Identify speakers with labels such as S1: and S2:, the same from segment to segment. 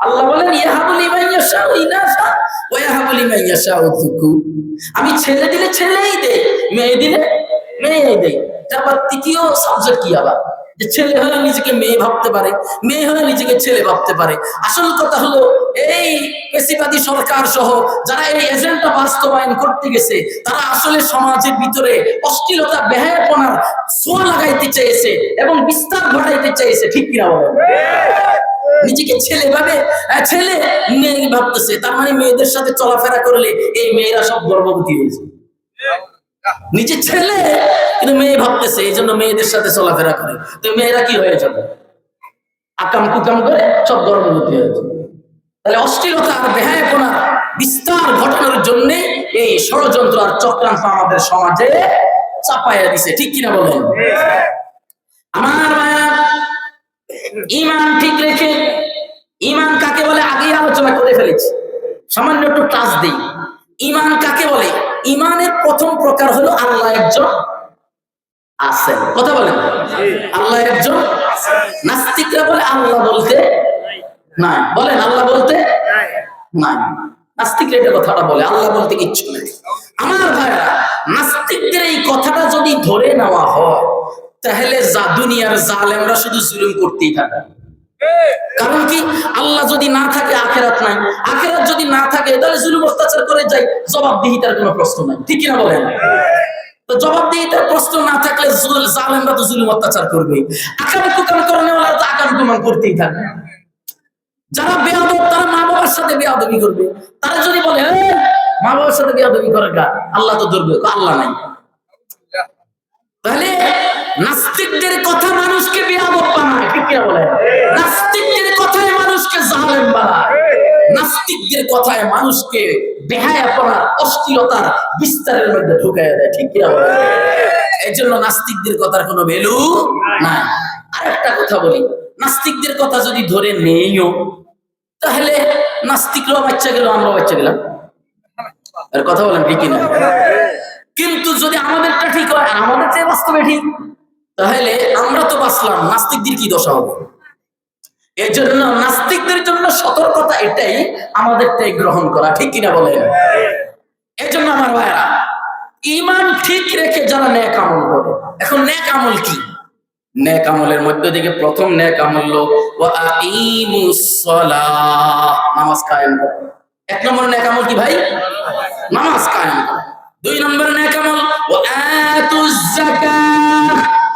S1: আল্লাহ আমি ছেলে দিলে ছেলেই দেই, মেয়ে দিলে মেয়েই দেই। তারপর তৃতীয় সাবজেক্ট কি আবার? যে ছেলে হলে নিজেকে মেয়ে ভাবতে পারে, মেয়ে হলে নিজেকে ছেলে ভাবতে পারে। আসল কথা হলো, এই পেশিবাদী সরকার সহ যারা এই এজেন্ডা বাস্তবায়ন করতে গেছে, তারা আসলে সমাজের ভিতরে অশ্লীলতা, বেহায়াপনার ছোঁয়া লাগাইতে চেয়েছে এবং বিস্তার ঘটাইতে চেয়েছে ঠিক কিনা বলেন? নিজেকে ছেলে ভাবে ছেলে মেয়ে ভাবতেছে, তার মানে মেয়েদের সাথে চলাফেরা করলে এই মেয়েরা সব গর্ভবতী হয়েছে। নিজে ছেলে, কিন্তু মেয়ে ভাবতেছে, এই জন্য মেয়েদের সাথে চলাফেরা করে। তো মেয়েরা কি হয়ে যাবে? আকাম কুকাম করে সব গর্ভবতী হয়েছে তাহলে অশ্লীলতা আর বেহায়াপনা বিস্তার ঘটানোর জন্য এই ষড়যন্ত্র আর চক্রান্ত আমাদের সমাজে চাপাইয়া দিছে। ঠিক কিনা বলেন? আমার মায়া ইমান ঠিক রেখে, ইমান কাকে বলে? আগেই আলোচনা করে ফেলেছি। সামান্য একটু টাচ দিই। ইমান কাকে বলে? ইমানের প্রথম প্রকার হলো আল্লাহ একজন আছেন। কথা বলেন। আল্লাহ একজন নাস্তিকরা বলে আল্লাহ বলতে নাই। বলেন, আল্লাহ বলতে নাই। নাস্তিকরা এটা কথাটা বলে, আল্লাহ বলতে কিচ্ছু নাই। আমার ভাইরা, নাস্তিকদের এই কথাটা যদি ধরে নেওয়া হয়, তাহলে যা দুনিয়ার জালেমরা শুধু জুলুম করতেই থাকে। কারণ কি? আল্লাহ যদি না থাকে, আখেরাত নাই। আখেরাত যদি না থাকে, তাহলে জুলুম অত্যাচার করে যাই, জবাবদিহিতার কোনো প্রশ্ন নাই। ঠিক কিনা বলেন? তো জবাবদিহিতার প্রশ্ন না থাকলে জালেমরা তো জুলুম অত্যাচার করবে। আকাম কুকাম তো আকাম করতেই থাকবে। যারা তারা মা বাবার সাথে বেয়াদবি করবে। তারা যদি বলে মা বাবার সাথে বেয়াদবি করে গা আল্লাহ তো ধরবে আল্লাহ নাই। তাহলে নাস্তিকদের কথা মানুষকে বেয়াদব বানায়, ঠিক কিনা বলে নাস্তিকদের কথায় মানুষকে জালেম বানায়। নাস্তিকদের কথায় মানুষকে বেহায়াপনার অশ্লীলতার বিস্তারের মধ্যে ঢুকাইয়া দেয়, ঠিক এই জন্য নাস্তিকদের কথার কোনো ভ্যালু নাই। আরেকটা কথা বলি, নাস্তিকদের কথা যদি ধরে নেইও, তাহলে নাস্তিকরাও বাচ্চা গেল, আমরাও বাচ্চা গেলাম। এর কথা বলেন, ঠিক কিনা? কিন্তু যদি আমাদেরটা ঠিক হয়, আর আমাদের চেয়ে বাস্তবে ঠিক, তাহলে আমরা তো বাঁচলাম, নাস্তিকদের কি দশা হবে? এই জন্য নাস্তিকদের জন্য সতর্কতা এটাই আমাদেরটাই গ্রহণ করা, ঠিক কিনা বলেন? এই জন্য আমার ভাইরা ইমান ঠিক রেখে যারা ন্যাক আমল করে, এখন ন্যাক আমল কি? ন্যাক আমলের মধ্যে থেকে প্রথম ন্যাক আমল নামাজ কায়েম এক নম্বর ন্যাক আমল কি ভাই? নামাজ কায়েম দুই নম্বর ন্যাক আমল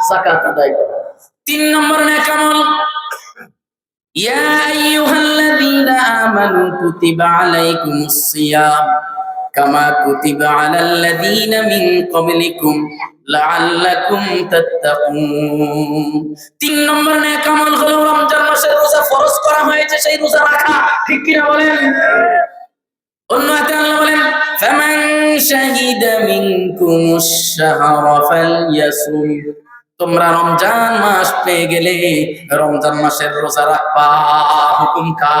S1: যাকাত আদায় করা। তিন নম্বর ন্যাক আমল يا أيها الذين آمنوا كتب عليكم الصيام كما كتب على الذين من قبلكم لعلكم تتقون তিন নম্বর নেক আমল হলো রমজান মাসের রোজা ফরজ করা হয়েছে সেই রোজা রাখা ঠিক কিনা বলেন অন্য হাতে আল্লাহ বলেন ফামান শাহিদা মিনকুমুশ শাহরা ফালইয়াসুম তোমরা রমজান মাস পেয়ে গেলে রমজান মাসের রোজা রাখবা হুকুম কা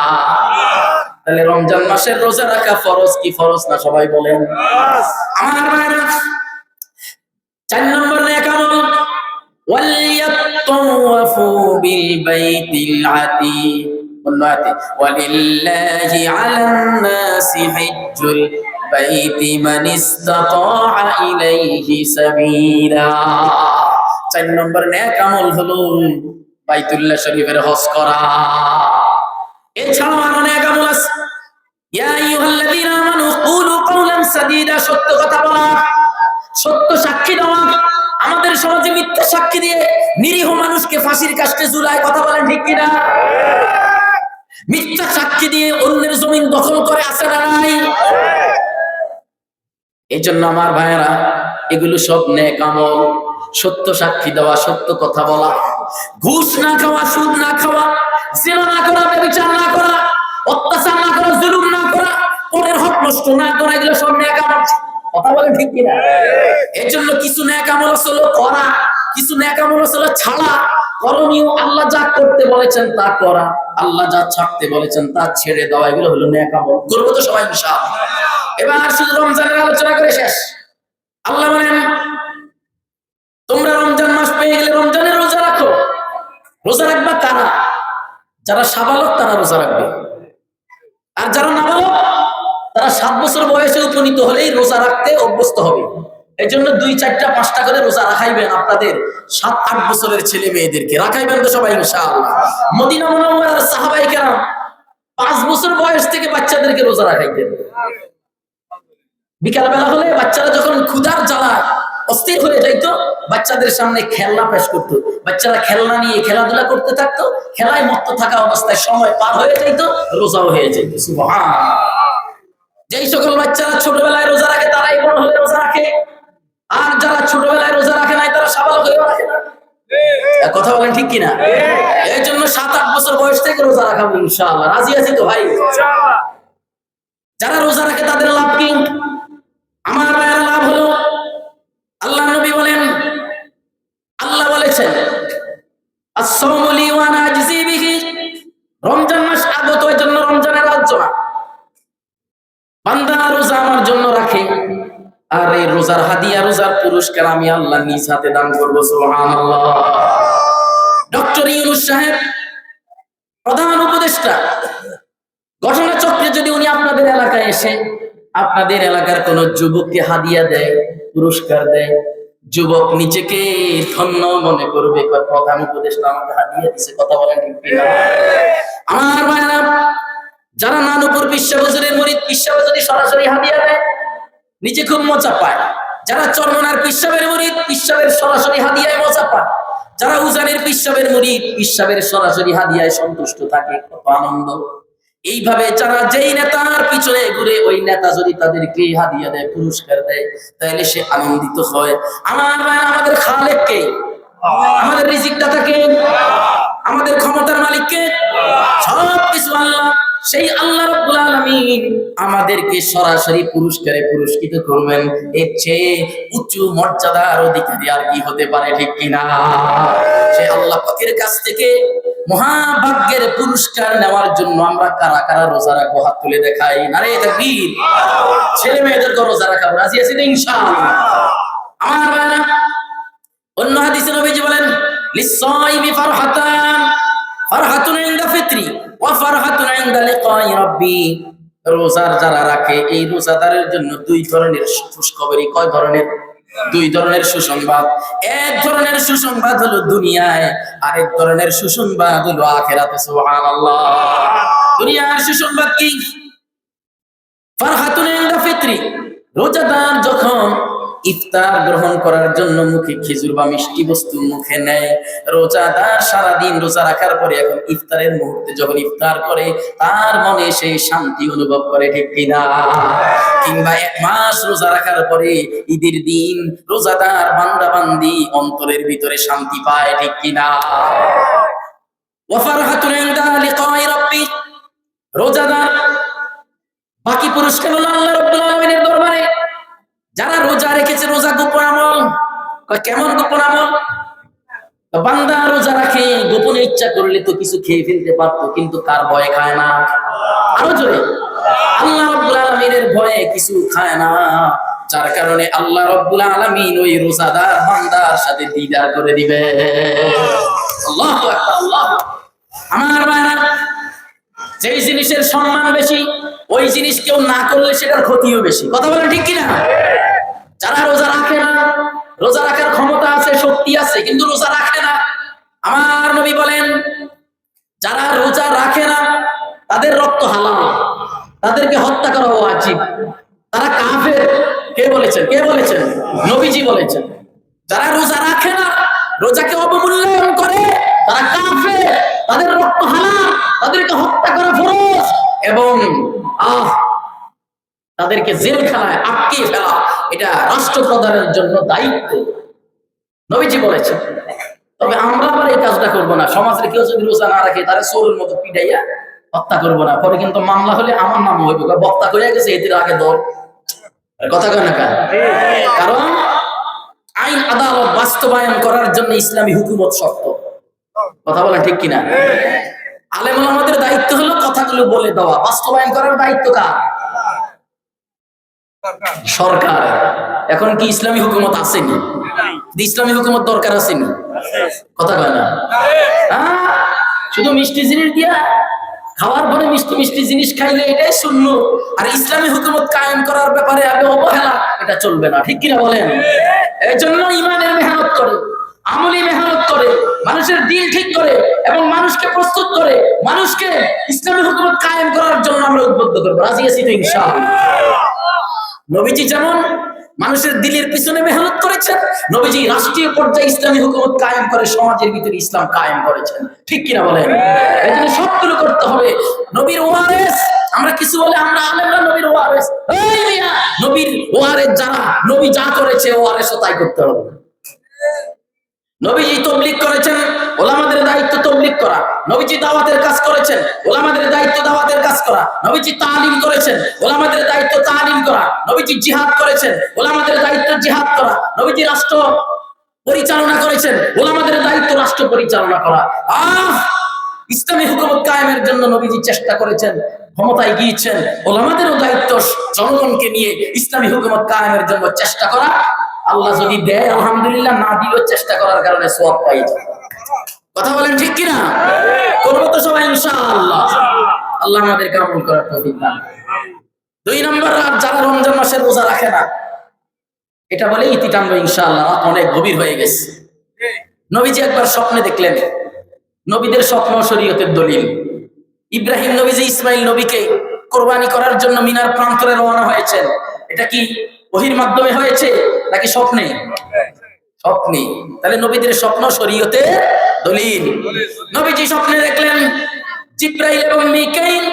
S1: তাহলে রমজান মাসের রোজা রাখা ফরজ কি ফরজ না সবাই বলেন আমার ভাইরা চার নম্বর নেক আমল وليطوفوا بالبيت العتيق অন্য আয়াতে ولله على الناس حج البيت من استطاع إليه سبيلا চার নম্বর নেক আমল হলো বাইতুল্লাহ শরীফের হজ করা। এছাড়াও আরও নেক আমল আছে সত্য কথা বলা, সত্য সাক্ষী দেওয়া। আমাদের সমাজে মিথ্যা সাক্ষী দিয়ে নিরীহ মানুষকে ফাঁসির কাস্টে ঝুলায় কথা বলেন ঠিক কিনা? মিথ্যা সাক্ষী দিয়ে অন্যের জমিন দখল করে আসে না নাই? এই জন্য আমার ভাইয়েরা, এগুলো সব নেক আমল সত্য সাক্ষী দেওয়া, সত্য কথা বলা। ঘুষ না খাওয়া, সুদ না খাওয়া, জেনা না করা, ব্যবচার না করা, অত্যাচার না করা, জুলুম না করা পরের হক নষ্ট না করা, এগুলো সব আমল কথা বলেন ঠিক এর জন্য কিছু নেক আমল আসলে করা, কিছু নেক আমল আসলে ছাড়া। করণীয় আল্লাহ যা করতে বলেছেন তা করা, আল্লাহ যা ছাড়তে বলেছেন তা ছেড়ে দেওয়া, এগুলো হলো নেক আমল করব তো সবাই ইনশাআল্লাহ। এবার শুধু রমজানের আলোচনা করে শেষ। আল্লাহ বলেন তোমরা রমজান মাস পেয়ে গেলে রমজানের রোজা রাখো। রোজা রাখবা কারা? যারা সাবালক, তারা রোজা রাখবে। আর যারা নাবালক, তারা সাত বছর বয়সে উপনীত হলেই রোজা রাখতে অভ্যস্ত হবে। এই জন্য দুই, চারটা, পাঁচটা করে রোজা রাখাইবেন আপনাদের সাত, আট বছরের ছেলে মেয়েদেরকে। রাখাইবেন তো সবাই মদিনা মুনাওয়ারার সাহাবাই কেরাম পাঁচ বছর বয়স থেকে বাচ্চাদেরকে রোজা রাখাইতেন। বিকালবেলা হলে বাচ্চারা যখন ক্ষুধার জ্বালায় অস্থির হয়ে যাইতো বাচ্চাদের সামনে খেলনা পেশ করতো। বাচ্চারা খেলনা নিয়ে খেলাধুলা করতে থাকতো খেলায় মত্ত থাকা অবস্থায় সময় পার হয়ে যাইতো রোজাও হয়ে সুবহান যেই সকল বাচ্চারা ছোটবেলায় রোজা রাখে তারাই বড় হলে রোজা রাখে। আর যারা ছোটবেলায় রোজা রাখে নাই তারা সাবালক হয়ে রাখে না। কথা বলেন ঠিক কিনা? এই জন্য সাত আট বছর বয়স থেকে রোজা রাখাবো ইনশাআল্লাহ। রাজি আছি তো ভাই? যারা রোজা রাখে তাদের লাভ কি? আমার ভাইয়ের লাভ হলো আল্লাহ নবী বলেন আল্লাহ বলেছেন আসসালামু আলাইহি ওয়া নাজজি বিহি প্রধান উপদেষ্টা, ঘটনা চক্রে যদি উনি আপনাদের এলাকায় এসে, আপনাদের এলাকার কোন যুবককে হাদিয়া দেয়, পুরস্কার দেয় যুবক নিজেকে ধন্য মনে করবে প্রধান উপদেষ্টা আমাকে হাদিয়া দিছে, কথা বলেন আমার ভাইরা, যারা নানুপুর বিশ্বাবজরের মরিদ পিসাব যদি সরাসরি হাদিয়া দেয়, নিজে খুব মজা পায়। যারা চরমনার পিসাবের মরিদ পিসাবের সরাসরি হাদিয়ায় মজা পায়। যারা উজানের পিসাবের মরিদ পিসাবের সরাসরি হাদিয়ায় সন্তুষ্ট থাকে, কত আনন্দ। এইভাবে যারা যেই নেতার পিছনে ঘুরে, ওই নেতা যদি তাদেরকে হাদিয়া দেয়, পুরস্কার দেয়, তাহলে সে আনন্দিত হয়। আমার ভাই, আমাদের খালেককে, আমাদের রিজিকটা থাকে আমাদের ক্ষমতার মালিককে, সব কিছু আল্লাহ সেই আল্লাহ রাব্বুল আলামিন আমাদেরকে সরাসরি পুরস্কারে পুরস্কৃত করবেন। এর চেয়ে উঁচু মর্যাদার অধিকারী আর কি হতে পারে, ঠিক কিনা? সেই আল্লাহ পাকের কাছ থেকে মহাভাগ্যের পুরস্কার নেওয়ার জন্য আমরা কারা কারা রোজা রাখব হাত তুলে দেখাই। নারে তাকবীর। ছেলে মেয়েদেরকে রোজা রাখাবো। রাজি আছি তো ইনশাআল্লাহ? আমার ভাইরা, অন্য হাদিসে নবীজি বলেন লিসাইমি ফারহাতান ফারহাতুন ইনদা ফিত্রি ওয়া ফারহাতুন ইনদা লিকাই রাব্বি। রোজার যারা রাখে, এই রোজাদারের জন্য দুই ধরনের খুশখবরি কয় ধরনের? দুই ধরনের সুসংবাদ। এক ধরনের সুসংবাদ হলো দুনিয়ায়, আরেক ধরনের সুসংবাদ হলো আখেরাতে, সুবহানাল্লাহ। দুনিয়ার সুসংবাদ কি? ফারহাতুন ইনদা ফিত্রি। রোজাদার যখন ইফতার গ্রহণ করার জন্য মুখে খেজুর বা মিষ্টি বস্তু মুখে নেয়। রোজাদার সারাদিন রোজা রাখার পরে এখন ইফতারের মুহূর্তে যখন ইফতার করে, তার মনে সেই শান্তি অনুভব করে, ঠিক কিনা? কিংবা এক মাস রোজা রাখার পরে ঈদের দিন রোজাদার বান্দা বান্দি অন্তরের ভিতরে শান্তি পায়, ঠিক কিনা? রোজাদার বাকি পুরস্কার হলো আল্লাহ রাব্বুল আলামিনের দরবারে যারা রোজা রেখেছে রোজা গোপন আমল কয় কেমন গোপন আমল বান্দা রোজা রাখে, গোপনে ইচ্ছা করলে তো কিছু খেয়ে ফেলতে পারতো, কিন্তু কার ভয়ে খায় না। আরও জোরে, আল্লাহ রাব্বুল আলামিনের ভয়ে কিছু খায় না, যার কারণে আল্লাহ রাব্বুল আলামিন ওই রোজাদার বান্দার সাথে দিদার করে দিবে। আল্লাহু আল্লাহ আমার ভাইরা, যেই জিনিসের সম্মান বেশি, ওই জিনিস কেউ না করলে সেটার ক্ষতিও বেশি। কথা বলেন ঠিক কিনা? যারা রোজা রাখে না, রোজা রাখার ক্ষমতা আছে শক্তি আছে কিন্তু রোজা রাখে না। আমার নবী বলেন, যারা রোজা রাখে না, তাদের রক্ত হালাল, তাদেরকে হত্যা করা উচিত তারা কাফের, কে বলেছেন? কে বলেছেন? নবীজি বলেছেন। যারা রোজা রাখে না, রোজাকে অবমূল্যায়ন করে, তারা কাফের, তাদের রক্ত হালাল, তাদেরকে হত্যা করা ফরজ এবং, আহ, তাদেরকে জেলখানায় আটকে ফেলা, এটা রাষ্ট্রপ্রধানের জন্য দায়িত্ব। নবীজি বলেছেন, তবে আমরা আবার এই কাজটা করব না। সমাজের কেউ যদি রোজা না রাখে, তারা চোরের মতো পিটাইয়া হত্যা করব না। পরে কিন্তু মামলা হলে আমার নাম হইব। বক্তা করে গেছে এদের আগে দল কথা কেন? কারণ আইন, আদালত বাস্তবায়ন করার জন্য ইসলামী হুকুমত শক্ত। কথা বলেন ঠিক কিনা? আলেম আমাদের দায়িত্ব হলো কথাগুলো বলে দেওয়া। বাস্তবায়ন করার দায়িত্ব কার? সরকার এখন কি ইসলামী হুকুমত আসেনি? ইসলামী হুকুমত দরকার আসেনি কথা কয় না? শুধু মিষ্টি জিনিস দিয়া খাওয়ার পরে মিষ্টি মিষ্টি জিনিস খাইলে এটাই শূন্য। আর ইসলামী হুকুমত কায়েম করার ব্যাপারে আগে অবহেলা, এটা চলবে না। ঠিক কিনা বলেন? এই জন্য ইমানের মেহনত করে, আমলি মেহনত করে, মানুষের দিল ঠিক করে এবং মানুষকে প্রস্তুত করে, মানুষকে ইসলামী হুকুমত কায়েম করার জন্য আমরা উদ্বুদ্ধ করব। রাজি আছি তো ইনশাআল্লাহ? নবীজি যেমন মানুষের দিলের পিছনে মেহনত করেছেন। নবীজি রাষ্ট্রীয় পর্যায়ে ইসলামী হুকুমত কায়েম করে, সমাজের ভিতরে ইসলাম কায়েম করেছেন। ঠিক কিনা বলেন? এই জন্য সবগুলো করতে হবে। নবীর ওয়ারেস, আমরা কিছু বলে আমরা আলেমরা নবীর ওয়ারেস। নবীর ওয়ারেস যারা, নবী যা করেছে ওয়ারেসও তাই করতে হবে। নবীজি তবলিক করেছেন, ওলামাদের দায়িত্ব তবলিক করা। নবীজি দাওয়াতের কাজ করেছেন, ওলামাদের দায়িত্ব দাওয়াতের কাজ করা। নবীজি তালিম করেছেন, ওলামাদের দায়িত্ব তালিম করা। নবীজি জিহাদ করেছেন, ওলামাদের দায়িত্ব জিহাদ করা। নবীজি রাষ্ট্র পরিচালনা করেছেন, ওলামাদের দায়িত্ব রাষ্ট্র পরিচালনা করা। আহ! ইসলামী হুকুমত কায়েমের জন্য নবীজি চেষ্টা করেছেন, ক্ষমতায় গিয়েছেন। ওলামাদেরও দায়িত্ব জনগণকে নিয়ে ইসলামী হুকুমত কায়েমের জন্য চেষ্টা করা। আল্লাহ যদি দেয়, আলহামদুলিল্লাহ না দিলেও চেষ্টা করার কারণে সব পাই কথা বলেন ঠিক কিনা? করব তো সবাই ইনশাআল্লাহ। আল্লাহ আমাদের কামল করার তৌফিক দান দুই নম্বর রাত, যারা রমজান মাসের রোজা রাখে না, এটা বলে ইতি টানবো ইনশাআল্লাহ অনেক গভীর হয়ে গেছে। নবীজি একবার স্বপ্নে দেখলেন, নবীদের স্বপ্ন শরীয়তের দলিল। ইব্রাহিম নবীজি ইসমাইল নবীকে কোরবানি করার জন্য মিনার প্রান্তরে রওনা হয়েছেন। এটা কি ওহির মাধ্যমে হয়েছে নাকি স্বপ্নে? স্বপ্নে। তাহলে নবীদের স্বপ্ন শরীয়তে দলিল। নবীজি স্বপ্নে দেখলেন জিব্রাইল এবং মিকাইল,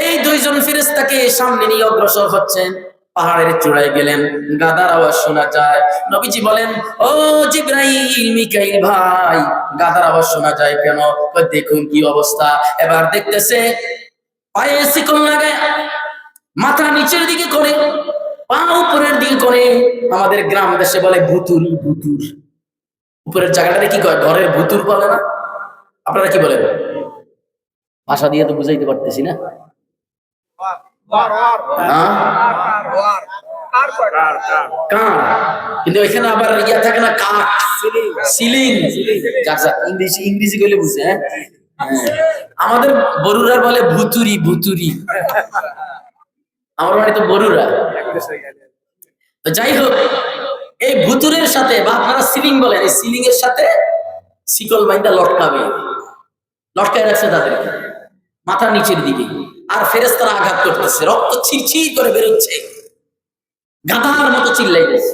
S1: এই দুইজন ফিরেশতাকে সামনে নিয়ে অগ্রসর হচ্ছেন পাহাড়ের চূড়ায় গেলেন, গাদার আওয়াজ শোনা যায়। নবীজি বলেন, ও জিব্রাইল, মিকাইল ভাই, গাদার আওয়াজ শোনা যায় কেন? দেখুন কি অবস্থা। এবার দেখতেছে, পায়ে শিকল লাগায়, মাথা নিচের দিকে করে পা উপরের দিকে করে আমাদের গ্রাম দেশে বলে ভুতুরি ভুতুর। উপরের জায়গাটাকে কি কয়? ঘরের ভুতুর বলে না? আপনারা কি বলেন? ভাষা দিয়ে তো বুঝাইতে পারতেছি না। হ্যাঁ? কাঠ কিন্তু এখানে আবার ইয়া থাকে না কাঠ সিলিং। ইংরেজি ইংরেজি কইলে বুঝে হ্যাঁ? হ্যাঁ। আমাদের বরুরা বলে ভুতুরি ভুতুরি। আমার বাড়ি তো বরুরা। যাই হোক, এই ভুতুরের সাথে বা আপনারা সিলিং বলেন, এই সিলিং এর সাথে শিকল বাইন্দা লটকাবে। লটকায় রাখছে তাদেরকে মাথা নিচের দিকে। আর ফেরেস্তারা আঘাত করতেছে। রক্ত ছিরছির করে বেরোচ্ছে। গাধার মতো চিল্লাইতেছে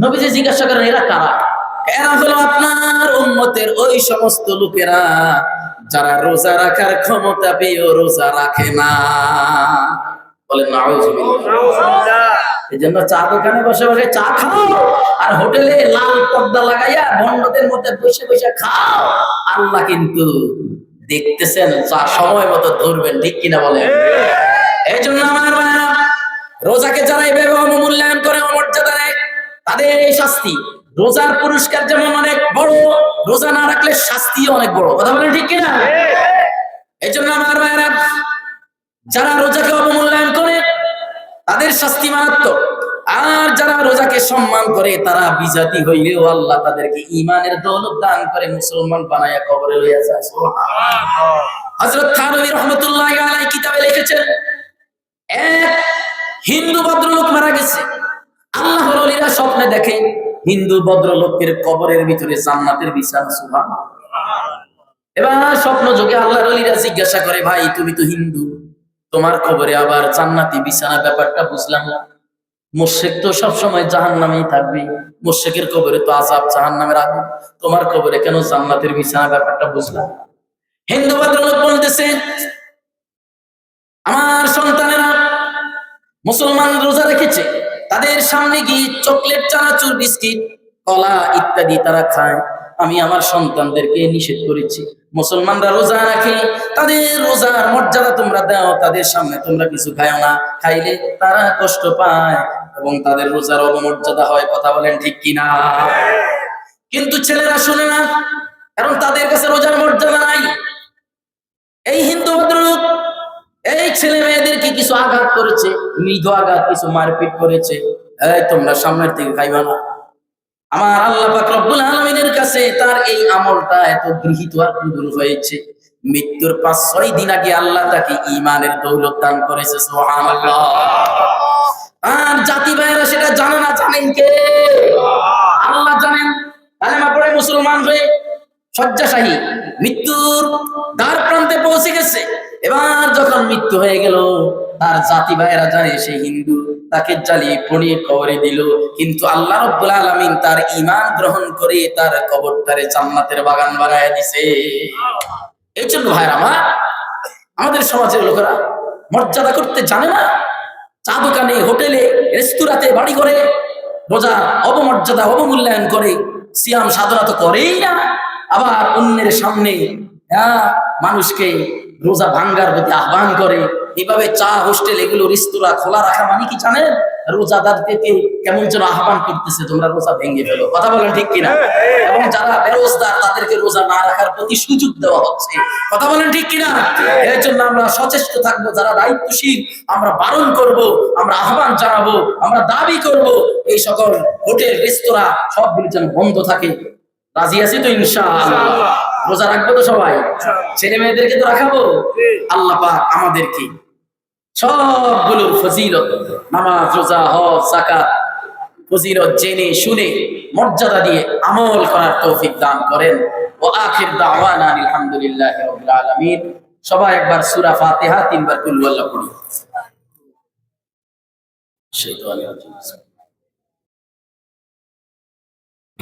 S1: নবীজি জিজ্ঞাসা করেন, এরা কারা? এরা হলো আপনার উম্মতের ওই সমস্ত লোকেরা যারা রোজা রাখার ক্ষমতা পেয়েও রোজা রাখে না। বলেন এই জন্য চা দোকানে বসে বসে চা খাও আর হোটেলে লাল পর্দা লাগাইয়া বন্ধদের মধ্যে বসে বসে খাও। আল্লাহ কিন্তু দেখতেছেন চা সময় মতো ধরবেন ঠিক কিনা বলেন? এই জন্য আমার ভাইরা রোজাকে যারা এইভাবে অবমূল্যায়ন করে অমর্যাদা দেয় তাদের এই শাস্তি। রোজার পুরস্কার যেমন অনেক বড় রোজা না রাখলে শাস্তিও অনেক বড়। কথা বলেন ঠিক কিনা? এই জন্য আমার ভাইরা যারা রোজাকে অবমূল্যায়ন করে, তাদের শাস্তি মারাত্মক। আর যারা রোজাকে সম্মান করে, তারা বিজাতি হইলেও আল্লাহ তাদেরকে ইমানের দৌলত দান করে, মুসলমান বানায়া কবরে লইয়া যায়। হযরত থানবী রহমাতুল্লাহি আলাইহি কিতাবে লিখেছেন, এক হিন্দু ভদ্রলোক মারা গেছে। আল্লাহ রলিরা স্বপ্নে দেখে, হিন্দু ভদ্রলোকের কবরের ভিতরে জান্নাতের বিছানা সুবহানাল্লাহ। এবার স্বপ্ন যোগে আল্লাহ রলিরা জিজ্ঞাসা করে, ভাই, তুমি তো হিন্দু। তোমার খবরে আবার জান্নাতি বিছানা ব্যাপারটা বুঝলাম না। মোশেক তো সবসময় জাহান নামেই থাকবে। মোশেকের কবরে তো আজাব জাহান নামের আগুন। তোমার কবরে কেন জান্নাতের বিছানা ব্যাপারটা বুঝলাম। হিন্দু ভদ্রলোক বলতেছে, আমার সন্তানেরা মুসলমান রোজা রেখেছে। তাদের সামনে গিয়ে চকলেট, চানাচুর, বিস্কিট, কলা ইত্যাদি তারা খায়। আমি আমার সন্তানদেরকে নিষেধ করেছি। মুসলমানরা রোজা রাখে, তাদের রোজার মর্যাদা তোমরা দাও, তাদের সামনে তোমরা কিছু খাও না। খাইলে তারা কষ্ট পায় এবং তাদের রোজার অবমর্যাদা হয়, কথা বলেন ঠিক কিনা? কিন্তু ছেলেরা শুনে না, কারণ তাদের কাছে রোজার মর্যাদা নাই। এই হিন্দু ভদ্রলোক, এই ছেলে মেয়েদেরকে কিছু আঘাত করেছে, মৃদু আঘাত, কিছু মারপিট করেছে। এই তোমরা সামনের থেকে খাইবা না। আমার আল্লাহ পাক রব্বুল আলামিনের কাছে তার এই আমলটা এত গৃহীত আর কবুল হয়েছে। মৃত্যুর পাঁচ ছয় দিন আগে আল্লাহ তাকে ইমানের দৌলত দান করেছে আর জাতি ভাইয়েরা সেটা জানে না, জানেন কে? আল্লাহ জানেন। কালেমা পড়ে মুসলমান হয়ে শয্যাশাহী মৃত্যুর দ্বার প্রান্তে পৌঁছে গেছে। এবার যখন মৃত্যু হয়ে গেল, তার জাতি ভাইয়েরা জানে সে হিন্দু। তাকে জ্বালিয়ে পুড়িয়ে কবরে দিল। কিন্তু আল্লাহ রব্বুল আলামিন তার ঈমান গ্রহণ করে তার কবরটারে জান্নাতের বাগান বানায় দিছে। এই জন্য ভাইয়ের আমার আমাদের সমাজের লোকেরা মর্যাদা করতে জানে না। চা দোকানে হোটেলে রেস্তোরাঁতে বাড়ি করে রোজা অবমর্যাদা অবমূল্যায়ন করে সিয়াম সাধনা তো করেই না। আবার অন্যের সামনে হ্যাঁ, মানুষকে রোজা ভাঙ্গার প্রতি আহ্বান করে, এভাবে চা, হোস্টেল এগুলো রেস্তোরাঁ খোলা রাখা মানে কি জানেন? রোজাদারদেরকে কেমন যেন আহ্বান করতেছে, তোমরা রোজা ভেঙে ফেলো। কথা বলেন ঠিক কিনা? এবং যারা বেরোজগার, তাদেরকে রোজা না রাখার প্রতি সুযোগ দেওয়া হচ্ছে। কথা বলেন ঠিক কিনা? এর জন্য আমরা সচেষ্ট থাকব, যারা দায়িত্বশীল, আমরা বারণ করব, আমরা আহ্বান জানাব, আমরা দাবি করব, এই সকল হোটেল, রেস্তোরাঁ সবগুলি যেন বন্ধ থাকে। রাজি আছি তো ইনশাআল্লাহ? রোজা রাখব তো সবাই? ছেলে মেয়েদেরকে তো রাখাবো? আল্লাহ পাক আমাদেরকে সবগুলোর ফজিলত, নামাজ, রোজা, হজ, যাকাত, ফজিলত জেনে, শুনে, মর্যাদা দিয়ে আমল করার তৌফিক দান করেন। ও আখির দাওয়ানা আলহামদুলিল্লাহ রাব্বিল আলামিন। সবাই একবার সূরা ফাতিহা তিনবার কুল ওয়াল্লাহ পড়ি শাইতানির রাজিম